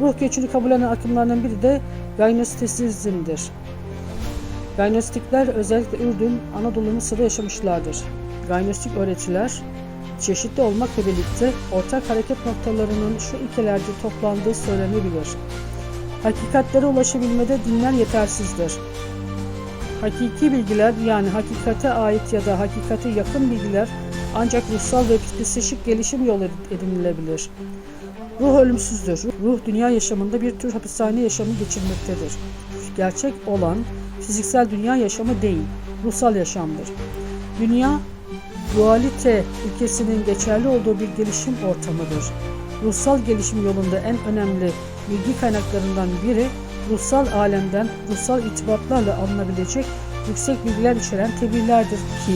Ruh göçünü kabul eden akımlardan biri de Gnostisizmdir. Gnostikler özellikle Ürdün, Anadolu Mısır'da yaşamışlardır. Gnostik öğretiler çeşitli olmakla birlikte ortak hareket noktalarının şu ilkelerde toplandığı söylenebilir. Hakikatlere ulaşabilmede dinler yetersizdir. Hakiki bilgiler yani hakikate ait ya da hakikate yakın bilgiler ancak ruhsal ve psikolojik gelişim yolu edinilebilir. Ruh ölümsüzdür. Ruh dünya yaşamında bir tür hapishane yaşamı geçirmektedir. Gerçek olan fiziksel dünya yaşamı değil, ruhsal yaşamdır. Dünya dualite ilkesinin geçerli olduğu bir gelişim ortamıdır. Ruhsal gelişim yolunda en önemli bilgi kaynaklarından biri ruhsal alemden ruhsal itibatlarla alınabilecek yüksek bilgiler içeren tebliğlerdir ki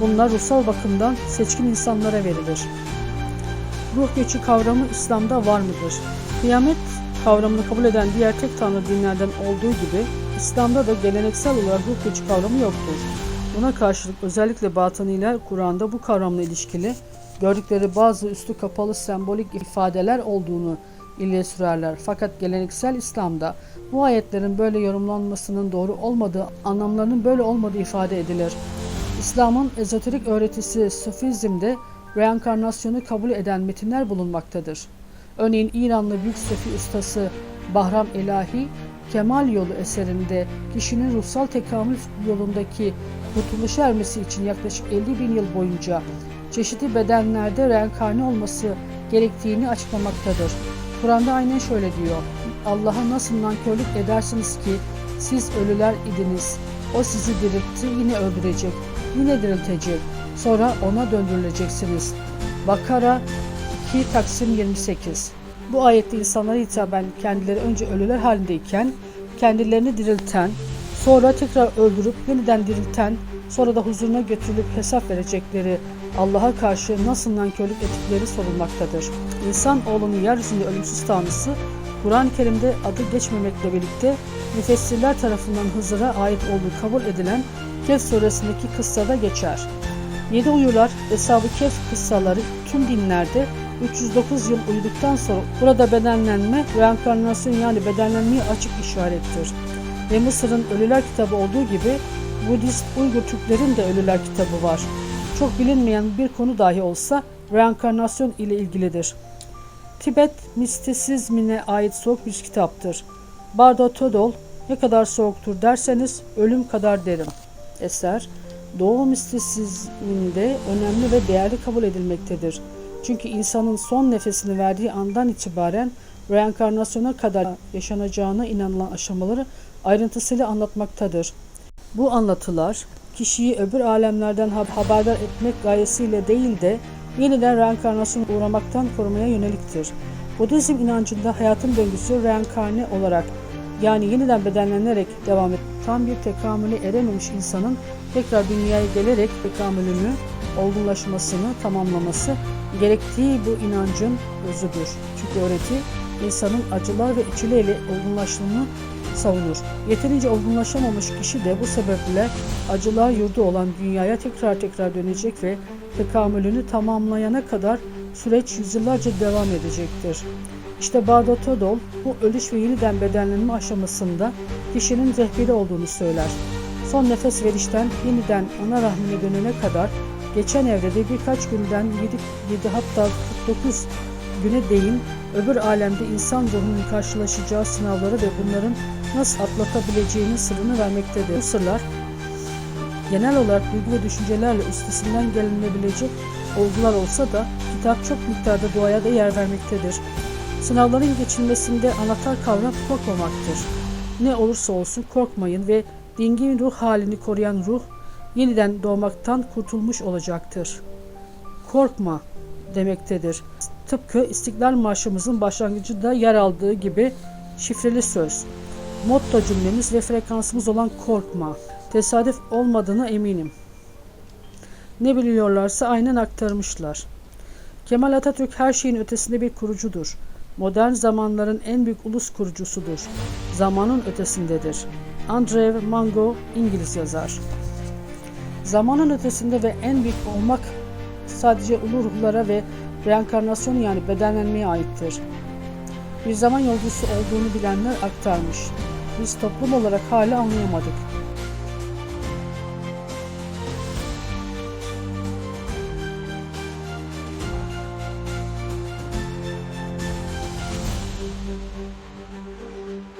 bunlar ruhsal bakımdan seçkin insanlara verilir. Ruh göçü kavramı İslam'da var mıdır? Kıyamet kavramını kabul eden diğer tek tanrı dinlerden olduğu gibi İslam'da da geleneksel olarak ruh göçü kavramı yoktur. Buna karşılık özellikle batıniler Kur'an'da bu kavramla ilişkili gördükleri bazı üstü kapalı sembolik ifadeler olduğunu ileri sürerler. Fakat geleneksel İslam'da bu ayetlerin böyle yorumlanmasının doğru olmadığı, anlamlarının böyle olmadığı ifade edilir. İslam'ın ezoterik öğretisi Sufizm'de reenkarnasyonu kabul eden metinler bulunmaktadır. Örneğin İranlı büyük Sufi ustası Bahram Elahi, Kemal Yolu eserinde kişinin ruhsal tekamül yolundaki kurtuluşa ermesi için yaklaşık 50 bin yıl boyunca çeşitli bedenlerde reenkarne olması gerektiğini açıklamaktadır. Kur'an'da aynen şöyle diyor. Allah'a nasıl nankörlük edersiniz ki siz ölüler idiniz. O sizi diriltti yine öldürecek, yine diriltecek. Sonra ona döndürüleceksiniz. Bakara 2 Taksim 28 Bu ayette insanlara hitaben kendileri önce ölüler halindeyken kendilerini dirilten, sonra tekrar öldürüp yeniden dirilten, sonra da huzuruna götürülüp hesap verecekleri Allah'a karşı nasıl nankörlük ettikleri sorulmaktadır. İnsan oğlunun yeryüzünde ölümsüz tanrısı Kur'an-ı Kerim'de adı geçmemekle birlikte müfessirler tarafından Hızır'a ait olduğu kabul edilen Kehf suresindeki kıssada geçer. Yedi uyular, Eshab-ı Kehf kıssaları tüm dinlerde 309 yıl uyuduktan sonra burada bedenlenme, reenkarnasyon yani bedenlenmeye açık işarettir. Ve Mısır'ın Ölüler kitabı olduğu gibi Budist Uygur Türklerin de Ölüler kitabı var. Çok bilinmeyen bir konu dahi olsa reenkarnasyon ile ilgilidir. Tibet mistisizmine ait soğuk bir kitaptır. Bardo Todol ne kadar soğuktur derseniz ölüm kadar derim. Eser Doğu mistisizminde önemli ve değerli kabul edilmektedir. Çünkü insanın son nefesini verdiği andan itibaren reenkarnasyona kadar yaşanacağına inanılan aşamaları ayrıntısıyla anlatmaktadır. Bu anlatılar kişiyi öbür alemlerden haberdar etmek gayesiyle değil de yeniden reenkarnasyona uğramaktan korumaya yöneliktir. Budizm inancında hayatın döngüsü reenkarne olarak yani yeniden bedenlenerek devam et. Tam bir tekamüle erememiş insanın tekrar dünyaya gelerek tekamülünü, olgunlaşmasını tamamlaması gerektiği bu inancın özüdür. Çünkü öğreti insanın acılar ve içileyle olgunlaştığını savunur. Yeterince olgunlaşamamış kişi de bu sebeple acılar yurdu olan dünyaya tekrar tekrar dönecek ve tekamülünü tamamlayana kadar süreç yüzyıllarca devam edecektir. İşte Bardo Todol bu ölüş ve yeniden bedenlenme aşamasında kişinin rehberi olduğunu söyler. Son nefes verişten yeniden ana rahmine dönene kadar geçen evrede birkaç günden 7, 7 hatta 49 güne değin öbür alemde insan ruhunun karşılaşacağı sınavları ve bunların nasıl atlatabileceğinin sırrını vermektedir. Bu sırlar genel olarak duygu ve düşüncelerle üstesinden gelinebilecek olgular olsa da kitap çok miktarda doğaya da yer vermektedir. Sınavların geçilmesinde anahtar kavram korkmamaktır. Ne olursa olsun korkmayın ve dingin ruh halini koruyan ruh yeniden doğmaktan kurtulmuş olacaktır. Korkma demektedir. Tıpkı İstiklal Marşımızın başlangıcında yer aldığı gibi şifreli söz. Motto cümlemiz ve frekansımız olan korkma. Tesadüf olmadığına eminim. Ne biliyorlarsa aynen aktarmışlar. Kemal Atatürk her şeyin ötesinde bir kurucudur. Modern zamanların en büyük ulus kurucusudur. Zamanın ötesindedir. Andrew Mango İngiliz yazar. Zamanın ötesinde ve en büyük olmak sadece ulu ruhlara ve reenkarnasyon yani bedenlenmeye aittir. bir zaman yolcusu olduğunu bilenler aktarmış. Biz toplum olarak hala anlayamadık.